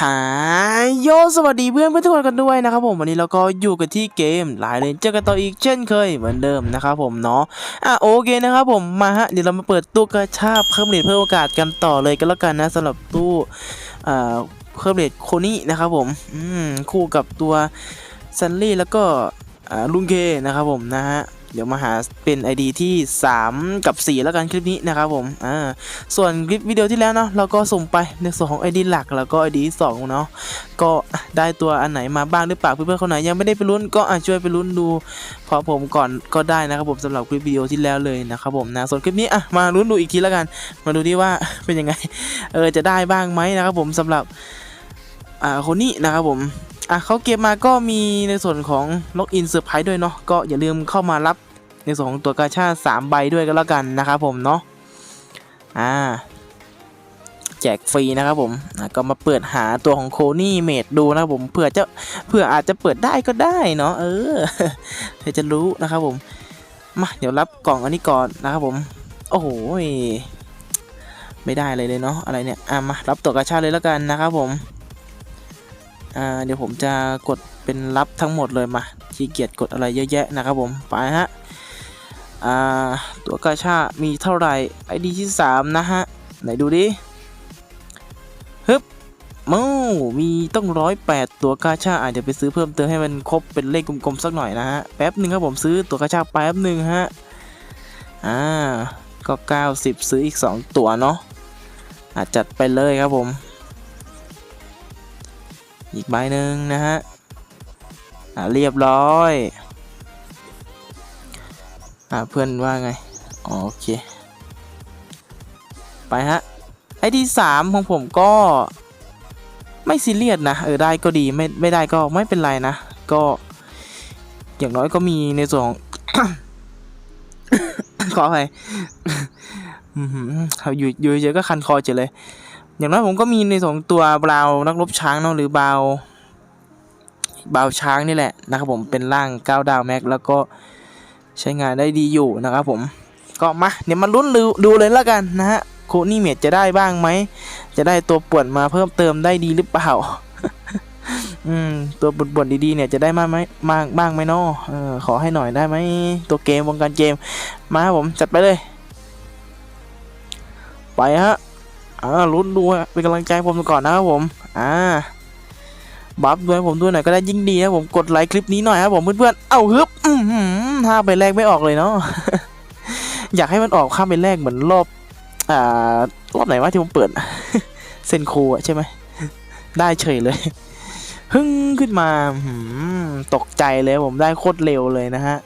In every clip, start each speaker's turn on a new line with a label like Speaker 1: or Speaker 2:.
Speaker 1: หายโยสวัสดีเพื่อนเพื่อนทุกคนกันด้วยนะครับผมวันนี้เราก็อยู่กันที่เกมหลายเลนเจอกันต่ออีกเช่นเคยเหมือนเดิมนะครับผมเนาะอะโอเคนะครับผมมาฮะเดี๋ยวเรามาเปิดตู้กระชาเพิ่มเลทเพิ่มโอกาสกันต่อเลยกันแล้วกันนะสำหรับตู้อ่าเพิ่มเลทโคนี่นะครับผมอืมคู่กับตัวซันลี่แล้วก็อ่าลุงเคนะครับผมนะฮะ เดี๋ยวมาหาเป็น ID ที่ 3 กับ 4 แล้วกันคลิปนี้นะครับผมอ่าส่วนคลิปวิดีโอที่แล้วเนาะเราก็ส่งไปในส่วนของ ID หลักแล้วก็ ID ที่สองเนาะก็ได้ตัวอันไหนมาบ้างหรือเปล่าเพื่อนๆคนไหนยังไม่ได้ไปลุ้นก็อะช่วยไปลุ้นดูพอผมก่อนก็ได้นะครับผมสำหรับคลิปวิดีโอที่แล้วเลยนะครับผมนะส่วนคลิปนี้อะมาลุ้นดูอีกทีแล้วกัน มาดูที่ว่าเป็นยังไงเออจะได้บ้างไหมนะครับผมสำหรับอ่าคนนี้นะครับผมอะเขาเก็บมาก็มีในส่วนของล็อกอินเซอร์ไพรส์ด้วยเนาะก็อย่าลืมเข้ามารับ ในส่วนของตัวกาชาสามใบด้วยก็แล้วกันนะครับผมเนาะอ่าแจกฟรีนะครับผมอะก็มาเปิดหาตัวของโคนี่เมดดูนะครับผมเผื่อจะเผื่ออาจจะเปิดได้ก็ได้เนาะเออเธอจะรู้นะครับผม มาเดี๋ยวรับกล่องอันนี้ก่อนนะครับผม โอ้โหไม่ได้เลยเลยเนาะอะไรเนี่ย อะมารับตัวกระชาเลยแล้วกันนะครับผม อ่าเดี๋ยวผมจะกดเป็นรับทั้งหมดเลยมาขี้เกียจกดอะไรเยอะแยะนะครับผมไปฮะ อ่าตัวกาชามีเท่าไหร่ ID ที่ 3 นะฮะ ไหนดูดิฮึบมูมีต้องร้อยแปดตัวกาชาอาจจะไปซื้อเพิ่มเติมให้มันครบเป็นเลขกลมๆสักหน่อยนะฮะ แป๊บหนึ่งครับผมซื้อตัวกาชาแป๊บหนึ่งฮะ อ่า ก็ 90 ซื้ออีก 2 ตัวเนาะอาจจัดไปเลยครับผม อีกใบหนึ่งนะฮะ อ่าเรียบร้อย อ่าเพื่อนว่าไงโอเค ไปฮะ ไอที่สามของผมก็ไม่ซีเรียสนะ เออได้ก็ดีไม่ไม่ได้ก็ไม่เป็นไรนะ ก็ อย่างน้อยก็มีในส่วนของ ขออภัยอยู่อยู่เฉยๆก็คันคอเฉยเลย อย่างน้อยผมก็มีในส่วนของตัวบราวนักรบช้างเนาะหรือบราวบราวช้างนี่แหละนะครับผมเป็นร่าง9ดาวแม็กแล้วก็ ใช้งานได้ดีอยู่นะครับผม ก็มาเดี๋ยวมาลุ้นดูดูเลยแล้วกันนะฮะโคนี่เมดจะได้บ้างไหม จะได้ตัวป่วนมาเพิ่มเติมได้ดีหรือเปล่า อืม ตัวป่วนๆดีๆเนี่ยจะได้มากไหมมากบ้างไหมเนาะเออขอให้หน่อยได้ไหมตัวเกมวงการเกม มาครับผมจัดไปเลย ไปฮะอ่าลุ้นดูฮะเป็นกำลังใจผมก่อนนะครับผม อ่าบัฟด้วยผมด้วยหน่อยก็ได้ยิ่งดีนะผมกดไลค์คลิปนี้หน่อยครับผมเพื่อนๆ เอ้าฮึบอือ ห้าไปแรกไม่ออกเลยเนาะ อยากให้มันออกข้ามไปแรกเหมือนรอบ อ่า รอบไหนวะที่ผมเปิด เซนโคอะใช่ไหม ได้เฉยเลย ฮึ่งขึ้นมาหืมตกใจเลยผมได้โคตรเร็วเลยนะฮะ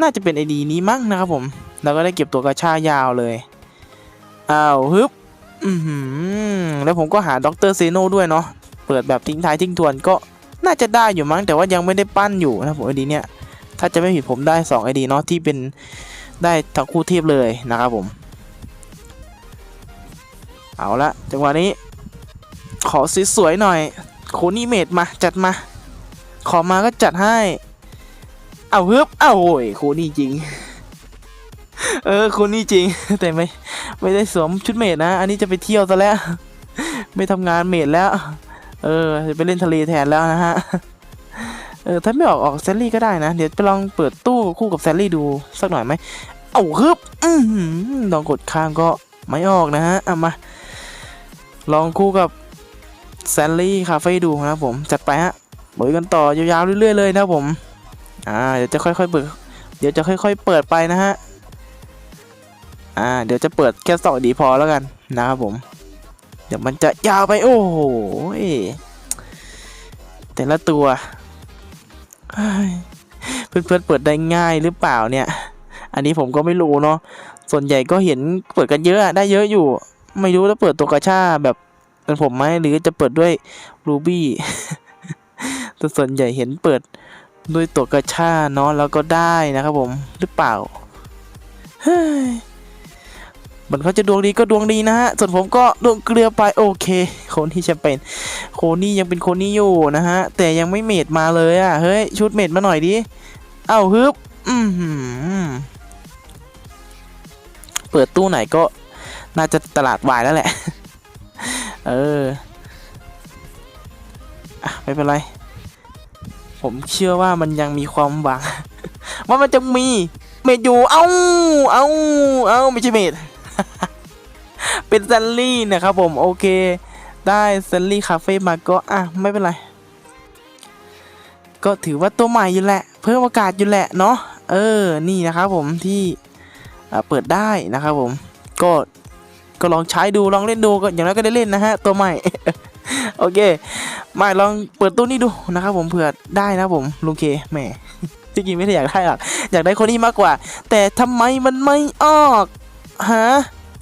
Speaker 1: น่าจะเป็นไอดีนี้มั้งนะครับผม แล้วก็ได้เก็บตัวกระชายาวเลย อ้าวฮึบแล้วผมก็หาด็อกเตอร์เซโนด้วยเนาะ เปิดแบบทิ้งท้ายทิ้งทวนก็น่าจะได้อยู่มั้งแต่ว่ายังไม่ได้ปั้นอยู่นะผมไอดีเนี่ย ถ้าจะไม่ผิดผมได้2ไอดีเนาะที่เป็นได้ทั้งคู่เทียบเลยนะครับผม เอาละจังหวะนี้ ขอสวยๆหน่อย โคนี่เมดมาจัดมา ขอมาก็จัดให้ เอาฮึบเอาโอ้ยโคนี่จริง เออโคนี่จริง แต่ไม่ไม่ได้สวมชุดเมดนะ อันนี้จะไปเที่ยวซะแล้ว ไม่ทำงานเมดแล้ว เออจะไปเล่นทะเลแทนแล้วนะฮะ เออถ้าไม่ออกออกแซลลี่ก็ได้นะ เดี๋ยวไปลองเปิดตู้คู่กับแซลลี่ดูสักหน่อยไหมเอาฮึบอือหือลองกดข้ามก็ไม่ออกนะฮะเอามา ลองคู่กับแซลลี่คาเฟ่ดูนะครับผมจัดไปฮะบอยกันต่อยาวๆเรื่อยๆเลยนะผมอ่าเดี๋ยวจะค่อยๆเปิดเดี๋ยวจะค่อยๆเปิดไปนะฮะอ่าเดี๋ยวจะเปิดแค่สองดีพอแล้วกันนะครับผม เดี๋ยวมันจะยาวไปโอ้โหแต่ละตัว เพื่อนๆเปิดได้ง่ายหรือเปล่าเนี่ย อันนี้ผมก็ไม่รู้เนาะส่วนใหญ่ก็เห็นเปิดกันเยอะได้เยอะอยู่ ไม่รู้แล้วเปิดตัวกระชาแบบเป็นผมไหมหรือจะเปิดด้วยรูบี้แต่ส่วนใหญ่เห็นเปิดด้วยตัวกระชาเนาะแล้วก็ได้นะครับผมหรือเปล่าเฮ้ย มันเขาจะดวงดีก็ดวงดีนะฮะ ส่วนผมก็ดวงเกลือไปโอเค โคนที่จะเป็นโคนี่ยังเป็นโคนี่อยู่นะฮะ แต่ยังไม่เมดมาเลยอะ่ะ เฮ้ย ชุดเมดมาหน่อยดิ เอ้าฮึบอืมเปิดตู้ไหนก็น่าจะตลาดวายแล้วแหละ เอออะไม่เป็นไร ผมเชื่อว่ามันยังมีความหวัง ว่ามันจะมี เมดอยู่ เอ้า เอ้า เอ้า ไม่ใช่เมด เป็นซันลี่นะครับผมโอเค ได้ซันลี่คาเฟ่มาก็อะไม่เป็นไร ก็ถือว่าตัวใหม่อยู่แหละ เพิ่มโอกาสอยู่แหละเนาะเออนี่นะครับผมที่อ่าเปิดได้นะครับผมก็ก็ลองใช้ดูลองเล่นดูก็อย่างน้อยก็ได้เล่นนะฮะตัวใหม่โอเคมาลองเปิดตู้นี้ดูนะครับผมเผื่อได้นะผมลุงเคแหมจริงๆไม่ได้อยากได้หรอกอยากได้คนนี้มากกว่า แต่ทำไมมันไม่ออก ฮะ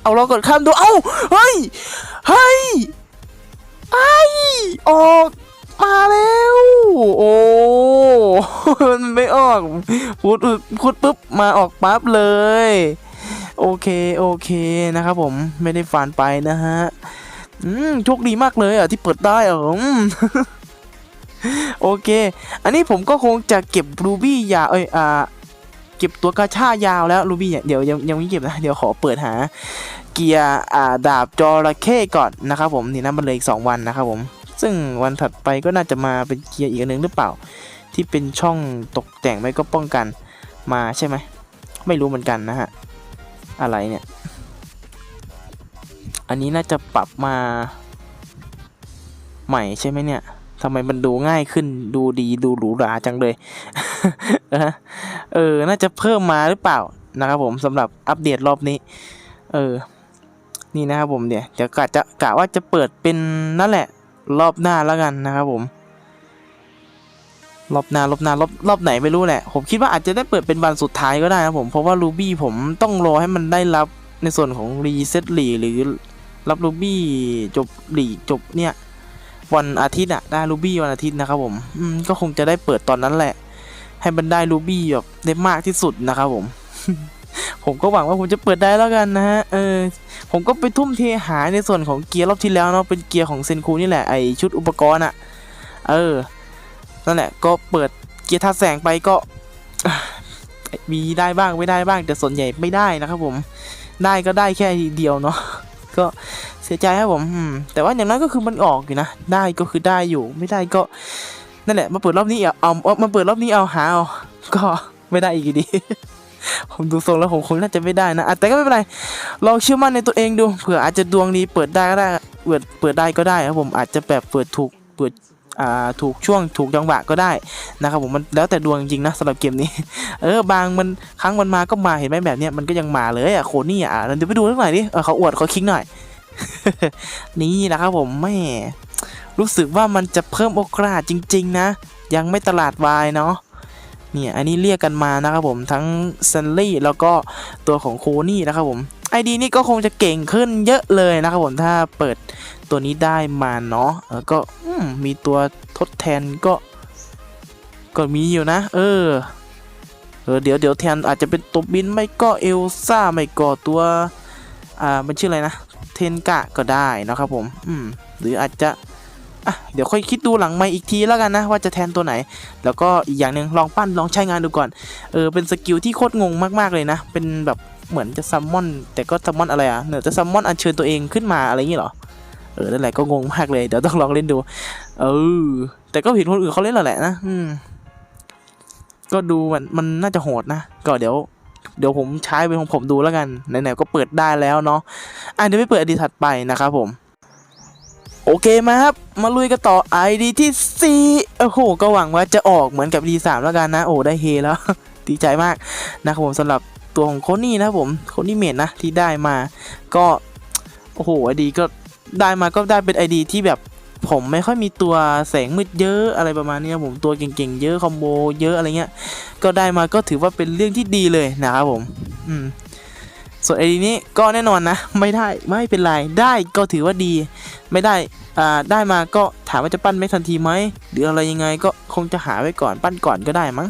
Speaker 1: เอาลองกดข้ามดู เอ้า เฮ้ย เฮ้ย ไอออกมาแล้ว โอ้ มันไม่ออก พูดพูดปุ๊บ มาออกปั๊บเลย โอเค โอเค นะครับผม ไม่ได้ฝันไปนะฮะ อืม โชคดีมากเลยอะ ที่เปิดได้อะอืมโอเค อันนี้ผมก็คงจะเก็บรูบี้ยา เอ้ย อ่า ก็บตัวกระชายาวแล้วรูบี้เดี๋ยวยังยังไม่เก็บนะเดี๋ยวขอเปิดหา เกียร์อ่าดาบจระเข้ก่อนนะครับผมนี่นะมันเลยอีกสองวันนะครับผม ซึ่งวันถัดไปก็น่าจะมาเป็นเกียร์อีกอันหนึ่งหรือเปล่า ที่เป็นช่องตกแต่งไม่ก็ป้องกันมาใช่ไหมไม่รู้เหมือนกันนะฮะอะไรเนี่ย อันนี้น่าจะปรับมา ใหม่ใช่ไหมเนี่ยทำไมมันดูง่ายขึ้นดูดีดูหรูหราจังเลย เออ น่าจะเพิ่มมาหรือเปล่านะครับผมสำหรับอัปเดตรอบนี้ เออ นี่นะครับผมเนี่ยเดี๋ยวกะจะกะว่าจะเปิดเป็นนั่นแหละ รอบหน้าแล้วกันนะครับผม รอบหน้ารอบหน้ารอบรอบไหนไม่รู้แหละ ผมคิดว่าอาจจะได้เปิดเป็นวันสุดท้ายก็ได้นะผม เพราะว่ารูบี้ผมต้องรอให้มันได้รับในส่วนของรีเซ็ตหลีหรือรับรูบี้จบหลีจบเนี่ย วันอาทิตย์อะได้รูบี้วันอาทิตย์นะครับผมอืมก็คงจะได้เปิดตอนนั้นแหละ ให้มันได้รูบี้แบบได้มากที่สุดนะครับผม ผมก็หวังว่าผมจะเปิดได้แล้วกันนะฮะ เออ ผมก็ไปทุ่มเทหาในส่วนของเกียร์รอบที่แล้วเนาะ เป็นเกียร์ของเซนคูนี่แหละ ไอชุดอุปกรณ์อะเออ นั่นแหละ ก็เปิดเกียร์ท่าแสงไปก็ มีได้บ้างไม่ได้บ้าง แต่ส่วนใหญ่ไม่ได้นะครับผม ได้ก็ได้แค่ทีเดียวเนาะ ก็เสียใจครับผมอืมแต่ว่าอย่างนั้นก็คือมันออกอยู่นะ ได้ก็คือได้อยู่ ไม่ได้ก็ นั่นแหละมาเปิดรอบนี้เอาเอาเอามาเปิดรอบนี้เอาหาเอาก็ไม่ได้อีกอยู่ดี ผมดูทรงแล้วผมคงน่าจะไม่ได้นะแต่ก็ไม่เป็นไรลองเชื่อมั่นในตัวเองดูเผื่ออาจจะดวงดีเปิดได้ก็ได้เปิดเปิดได้ก็ได้ครับผมอาจจะแบบเปิดถูกเปิดอ่าถูกช่วงถูกจังหวะก็ได้นะครับผมมันแล้วแต่ดวงจริงๆนะสำหรับเกมนี้ เออบางมันครั้งมันมาก็มาเห็นไหมแบบเนี้ยมันก็ยังมาเลยอะโคนี่อะเดี๋ยวไปดูสักหน่อยดิเขาอวดเขาคิงหน่อยนี่นะครับผมแม่ รู้สึกว่ามันจะเพิ่มโอกาสจริง ๆ นะ ยังไม่ตลาดวายเนาะเนี่ยอันนี้เรียกกันมานะครับผมทั้งซันลี่แล้วก็ตัวของโคนี่นะครับผมไอดีนี่ก็คงจะเก่งขึ้นเยอะเลยนะครับผมถ้าเปิดตัวนี้ได้มาเนาะแล้วก็มมีตัวทดแทนก็ก็มีอยู่นะ เออเออเดี๋ยวเดี๋ยวแทนอาจจะเป็นตัวบินไม่ก็เอลซ่าไม่ก็ตัวอ่ามันชื่ออะไรนะ เทนกะก็ได้นะครับผม อืมหรืออาจจะ อะเดี๋ยวค่อยคิดดูหลังไม่อีกทีแล้วกันนะว่าจะแทนตัวไหน แล้วก็อีกอย่างหนึ่งลองปั้นลองใช้งานดูก่อนเออเป็นสกิลที่โคตรงงมากๆเลยนะ เป็นแบบเหมือนจะซัมมอน แต่ก็ซัมมอนอะไรอะเหนือจะซัมมอนอัญเชิญตัวเองขึ้นมาอะไรอย่างงี้หรอเออนั่นแหละก็งงมากเลยเดี๋ยวต้องลองเล่นดู เออ แต่ก็เห็นคนอื่นเขาเล่นแล้วแหละนะอืมก็ดูมันมันน่าจะโหดนะก็เดี๋ยวเดี๋ยวผมใช้เป็นของผมดูแล้วกันไหนๆก็เปิดได้แล้วเนาะอะเดี๋ยวไปเปิดอดีตถัดไปนะครับผม โอเคมาครับ มาลุยกันต่อ ID ที่ 4 โอ้โห ก็หวังว่าจะออกเหมือนกับ D3 แล้วกันนะ โอ้ ได้เฮแล้ว ดีใจมากนะครับผมสำหรับตัวของโคนี่นะครับผม โคนี่เมดนะ ที่ได้มา ก็ โอ้โห ID ก็ได้มาก็ได้เป็น ID ที่แบบผมไม่ค่อยมีตัวแสงมืดเยอะอะไรประมาณนี้ครับผมตัวเก่งๆ เยอะคอมโบเยอะอะไรเงี้ย ก็ได้มาก็ถือว่าเป็นเรื่องที่ดีเลยนะครับผม อืม ส่วนไอ้นี้ก็แน่นอนนะ ไม่ได้ไม่เป็นไร ได้ก็ถือว่าดี ไม่ได้อ่าได้มาก็ถามว่าจะปั้นไม่ทันทีไหมหรืออะไรยังไงก็คงจะหาไว้ก่อนปั้นก่อนก็ได้มั้ง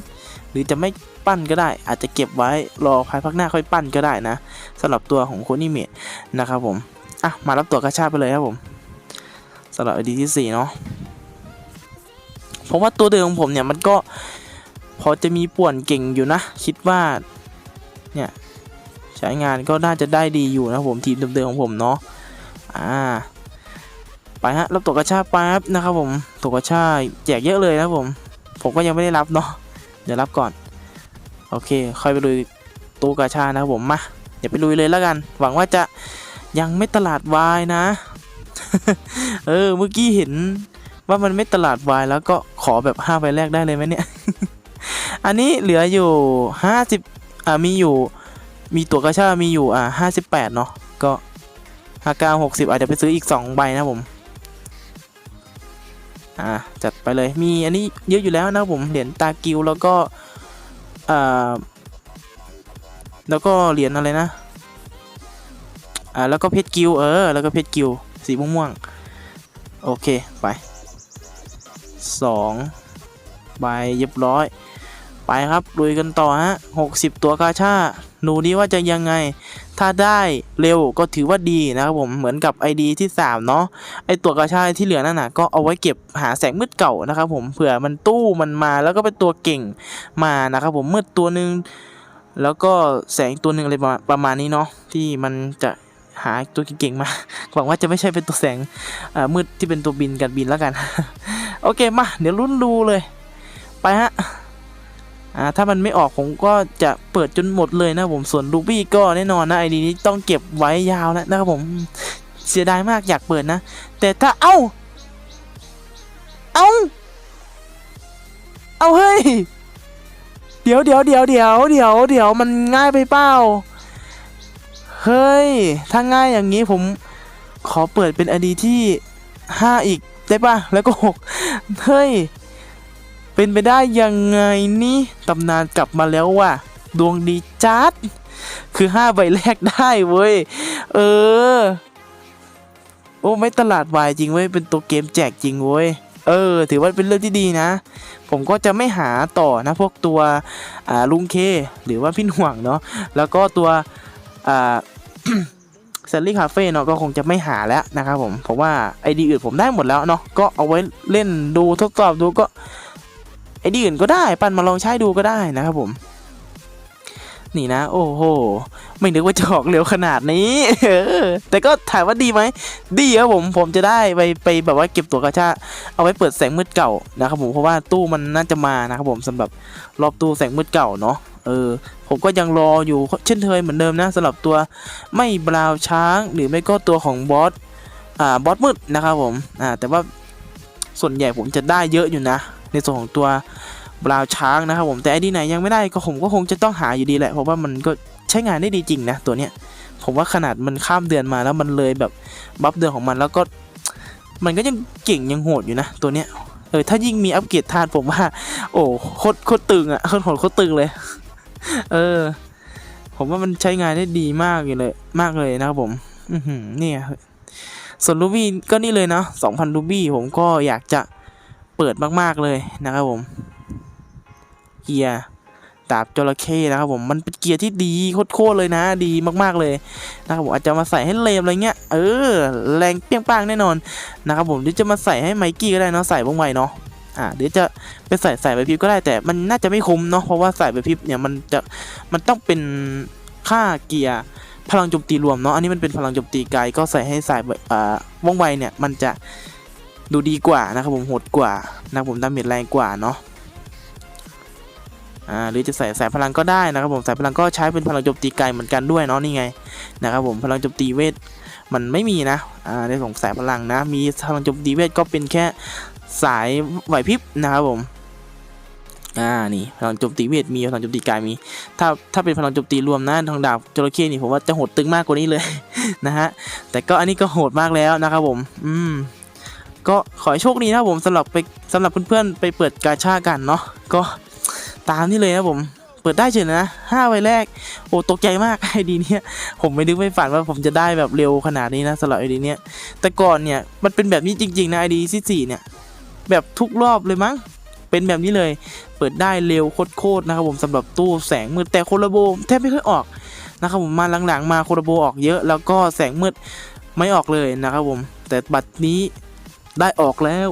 Speaker 1: หรือจะไม่ปั้นก็ได้ อาจจะเก็บไว้รอภายภาคหน้าค่อยปั้นก็ได้นะสำหรับตัวของโคนิเมะนะครับผมอะมารับตัวกระชาไปเลยครับผมสำหรับไอดีที่สี่เนาะผมว่าตัวเดิมของผมเนี่ยมันก็พอจะมีป่วนเก่งอยู่นะ คิดว่าเนี่ย ช้งานก็น่าจะได้ดีอยู่นะผมทีมเดิมๆของผมเนาะอ่าไปฮะรับตัวกระชาแป๊บนะครับผมตัวกระชาแจกเยอะเลยนะผม ผมก็ยังไม่ได้รับเนาะเดี๋ยวรับก่อน โอเค ค่อยไปลุยตู้กระชานะครับผมมาเดี๋ยวไปลุยเลยแล้วกัน หวังว่าจะยังไม่ตลาดวายนะ เออเมื่อกี้เห็นว่ามันไม่ตลาดวายแล้วก็ขอแบบห้าใบแรกได้เลยไหมเนี่ย อันนี้เหลืออยู่ห้าสิบอ่ามีอยู่ มีตัวกระชามีอยู่อ่าห้าสิบแปดเนาะก็ห้าเก้าหกสิบอาจจะไปซื้ออีกสองใบนะผม อ่าจัดไปเลยมีอันนี้เยอะอยู่แล้วนะผมเหรียญตากิวแล้วก็อ่าแล้วก็เหรียญอะไรนะอ่าแล้วก็เพชรกิวเออแล้วก็เพชรกิวสีม่วงๆโอเคไปสองใบเรียบร้อย ไปครับลุยกันต่อฮะหกสิบตัวกาชาดูดีว่าจะยังไง ถ้าได้เร็วก็ถือว่าดีนะครับผมเหมือนกับ ID ที่ 3 เนาะไอตัวกระชาที่เหลือนั่นนะก็เอาไว้เก็บหาแสงมืดเก่านะครับผมเผื่อมันตู้มันมาแล้วก็เป็นตัวเก่งมานะครับผมมืดตัวหนึ่งแล้วก็แสงตัวหนึ่งอะไรประมาณมาณนี้เนาะที่มันจะหาตัวเก่งๆมา หวังว่าจะไม่ใช่เป็นตัวแสงมืดที่เป็นตัวบินกันบินแล้วกัน โอเคมา เดี๋ยวลุ้นดูเลย ไปฮะ อ่าถ้ามันไม่ออกผมก็จะเปิดจนหมดเลยนะผมส่วนลูบี้ก็แน่นอนนะไอดีนี้ต้องเก็บไว้ยาวแล้วนะครับผมเสียดายมากอยากเปิดนะ แต่ถ้าเอ้า เอ้า เอาเฮ้ย เดี๋ยวเดี๋ยวเดี๋ยวเดี๋ยวเดี๋ยวเดี๋ยวมันง่ายไปเปล่าเฮ้ย ถ้าง่ายอย่างนี้ผมขอเปิดเป็นอดีที่ห้าอีกได้ป่ะ แล้วก็หกเฮ้ย เป็นไปได้ยังไงนี่ตำนานกลับมาแล้วว่ะ ดวงดีจัด คือห้าใบแรกได้เว้ย เออ โอ้ไม่ตลาดวายจริงเว้ย เป็นตัวเกมแจกจริงเว้ย เออ ถือว่าเป็นเรื่องที่ดีนะ ผมก็จะไม่หาต่อนะพวกตัวอ่าลุงเค หรือว่าพี่ห่วงเนาะ แล้วก็ตัวอ่าเซลลี่คาเฟ่เนาะก็คงจะไม่หาแล้วนะครับผม เพราะว่าไอดีอื่นผมได้หมดแล้วเนาะ ก็เอาไว้เล่นดูทดสอบดูก็ ไอดีอื่นก็ได้ปันมาลองใช้ดูก็ได้นะครับผม นี่นะ โอ้โห ไม่นึกว่าจะออกเร็วขนาดนี้แต่ก็ถามว่าดีไหมดีครับผมผมจะได้ไปไปแบบว่าเก็บตัวกระชาเอาไว้เปิดแสงมืดเก่านะครับผมเพราะว่าตู้มันน่าจะมานะครับผมสำหรับรอบตู้แสงมืดเก่าเนาะเออผมก็ยังรออยู่เช่นเคยเหมือนเดิมนะสำหรับตัวไม่บราวช้างหรือไม่ก็ตัวของบอสอ่าบอสมืดนะครับผมอ่าแต่ว่าส่วนใหญ่ผมจะได้เยอะอยู่นะ ในส่วนของตัวบราวช้างนะครับผมแต่ไอดีไหนยังไม่ได้ก็ผมก็คงจะต้องหาอยู่ดีแหละเพราะว่ามันก็ใช้งานได้ดีจริงนะตัวเนี้ยผมว่าขนาดมันข้ามเดือนมาแล้วมันเลยแบบบัฟเดือนของมันแล้วก็ มันก็ยังเก่งยังโหดอยู่นะตัวเนี้ยเออถ้ายิ่งมีอัปเกรดธาตุผมว่า โอ้โคตรโคตรตึงอะ่ะโคตรโหดโคตรตึงเลย เออ ผมว่ามันใช้งานได้ดีมากอยู่เลย มากเลยนะครับผม อือหือเนี่ยส่วนรูบี้ก็นี่เลยเนาะสองพันรูบี้ผมก็อยากจะ ปิดมากๆเลยนะครับผม เกียร์ดาบจระเข้นะครับผมมันเป็นเกียร์ที่ดีโคตรๆเลยนะ ดีมากๆเลยนะครับผมอาจจะมาใส่ให้เลมอะไรเงี้ยเออแรงเปี้ยงป้างแน่นอนนะครับผมหรือจะมาใส่ให้ไมกี้ก็ได้เนาะใส่ว่องไวเนาะอ่าเดี๋ยวจะไปใส่ใส่ใบพิบก็ได้แต่มันน่าจะไม่คุ้มเนาะเพราะว่าใส่ใบพิบเนี่ยมันจะมันต้องเป็นค่าเกียร์พลังโจมตีรวมเนาะอันนี้มันเป็นพลังโจมตีไกลก็ใส่ให้ใส่อ่าว่องไวเนี่ยมันจะ ดูดีกว่านะครับผมโหดกว่านะครับผมดาเมจแรงกว่าเนาะอ่าหรือจะใส่สายพลังก็ได้นะครับผมสายพลังก็ใช้เป็นพลังโจมตีไกลเหมือนกันด้วยเนาะนี่ไงนะครับผมพลังโจมตีเวทมันไม่มีนะอ่าในของสายพลังนะ มีพลังโจมตีเวทก็เป็นแค่สายไหวพริบนะครับผมอ่านี่พลังโจมตีเวทมีพลังโจมตีกายมีถ้าถ้าเป็นพลังโจมตีรวมนะทางดาบจระเข้นี่ผมว่าจะโหดตึงมากกว่านี้เลยนะฮะแต่ก็อันนี้ก็โหดมากแล้วนะครับผม อืม ก็ขอให้โชคดีนะผมสำหรับไปสำหรับเพื่อนๆไปเปิดกาชากันเนาะก็ตามนี่เลยนะผมเปิดได้เฉยนะห้าใบแรก โอ้ตกใจมากไอดีเนี้ยผมไม่นึกไม่ฝันว่าผมจะได้แบบเร็วขนาดนี้นะสำหรับไอดีเนี้ยแต่ก่อนเนี่ยมันเป็นแบบนี้จริงๆนะไอดีที่สี่เนี่ยแบบทุกรอบเลยมั้งเป็นแบบนี้เลย เปิดได้เร็วโคตรๆนะครับผมสำหรับตู้แสงมืดแต่โคลาโบแทบไม่ค่อยออกนะครับผมมาหลังๆมาโคลาโบออกเยอะ แล้วก็แสงมืดไม่ออกเลยนะครับผมแต่บัตรนี้ ได้ออกแล้ว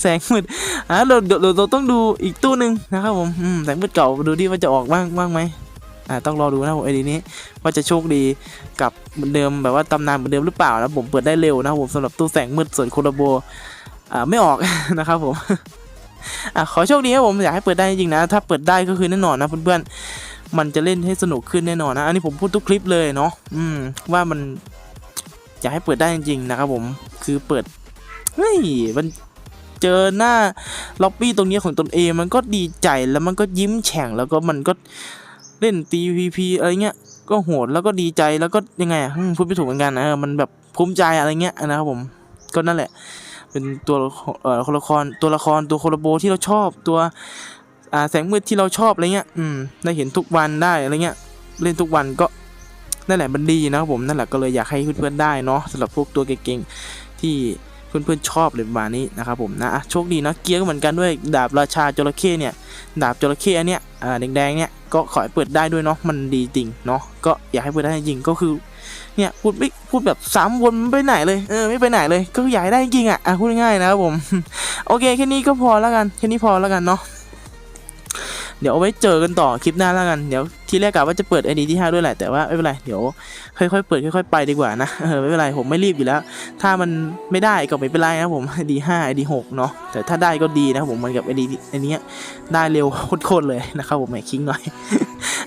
Speaker 1: แสงมืดอะเราเดี๋ยวเราต้องดูอีกตู้หนึ่งนะครับผมแสงมืดเก่าดูดิว่าจะออกบ้างบ้างไหมอ่าต้องรอดูนะผมไอดีนี้ว่าจะโชคดีกับเหมือนเดิมแบบว่าตำนานเหมือนเดิมหรือเปล่านะผมเปิดได้เร็วนะผมสำหรับตู้แสงมืดส่วนโคโลโบอ่าไม่ออกนะครับผมอะขอโชคดีครับผมอยากให้เปิดได้จริงนะ ถ้าเปิดได้ก็คือแน่นอนนะเพื่อนๆมันจะเล่นให้สนุกขึ้นแน่นอนนะอันนี้ผมพูดทุกคลิปเลยเนาะอืมว่ามันอยากให้เปิดได้จริงๆนะครับผมคือเปิด เฮ้ยมันเจอหน้าล็อบบี้ตรงนี้ของตนเองมันก็ดีใจแล้วมันก็ยิ้มแฉ่งแล้วก็มันก็เล่นตีพีพีอะไรเงี้ยก็โหดแล้วก็ดีใจแล้วก็ยังไงอะพูดไม่ถูกเหมือนกันนะเออมันแบบภูมิใจอะไรเงี้ยนะครับผมก็นั่นแหละ เป็นตัวเอ่อละครตัวละครตัวโคโลโบที่เราชอบตัวอ่าแสงมืดที่เราชอบอะไรเงี้ยอืมได้เห็นทุกวันได้อะไรเงี้ยเล่นทุกวันก็นั่นแหละมันดีนะครับผมนั่นแหละก็เลยอยากให้เพื่อนๆได้เนาะสำหรับพวกตัวเก่งๆที่ เพื่อนๆชอบเลยประมาณนี้นะครับผมนะโชคดีนะเกียร์ก็เหมือนกันด้วยดาบราชาจระเข้เนี่ยดาบจระเข้อันเนี้ยแดงๆเนี่ยก็ขอให้เปิดได้ด้วยเนาะมันดีจริงเนาะก็อยากให้เปิดได้จริงก็คือเนี่ยพูดไม่พูดแบบสามวนไม่ไปไหนเลยเออไม่ไปไหนเลยก็อยากได้จริงอะอะพูดง่ายๆนะครับผมโอเคแค่นี้ก็พอแล้วกันแค่นี้พอแล้วกันเนาะเดี๋ยวเอาไว้เจอกันต่อคลิปหน้าแล้วกันเดี๋ยว ที่แรกกะว่าจะเปิดไอดีที่ 5 ด้วยแหละแต่ว่าไม่เป็นไรเดี๋ยวค่อยๆเปิดค่อยๆไปดีกว่านะเออไม่เป็นไรผมไม่รีบอยู่แล้ว ถ้ามันไม่ได้ก็ไม่เป็นไรนะผมไอดีห้าไอดีหกเนาะแต่ถ้าได้ก็ดีนะผมเหมันกับไอดีไอเนี้ยได้เร็วโคตรๆเลยนะครับผมแหมคิงหน่อย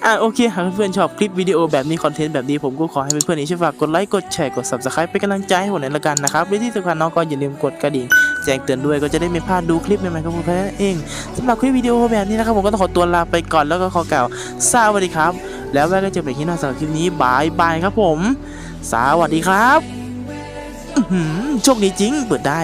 Speaker 1: อะโอเคหากเพื่อนๆชอบคลิปวิดีโอแบบนี้คอนเทนต์แบบนี้ผมก็ขอให้เพื่อนๆนี้ช่วยฝากกดไลค์กดแชร์กด subscribe เป็นกำลังใจให้ผมหน่อยละกันนะครับและที่สำคัญน้องก็อย่าลืมกดกระดิ่งแจ้งเตือนด้วยก็จะได้ไม่พลาดดูคลิปใหม่ๆของผมแค่นั้นเองสำหรับคลิปวิดีโอแบบนี้นะครับผมก็ต้องขอตัวลาไปก่อนแล้วก็ขอกล่าวสวัสดีครับ แล้วไว้ก็จะไปที่หน้าสำหรับคลิปนี้บายบายครับผม สวัสดีครับโชคดีจริงเปิดได้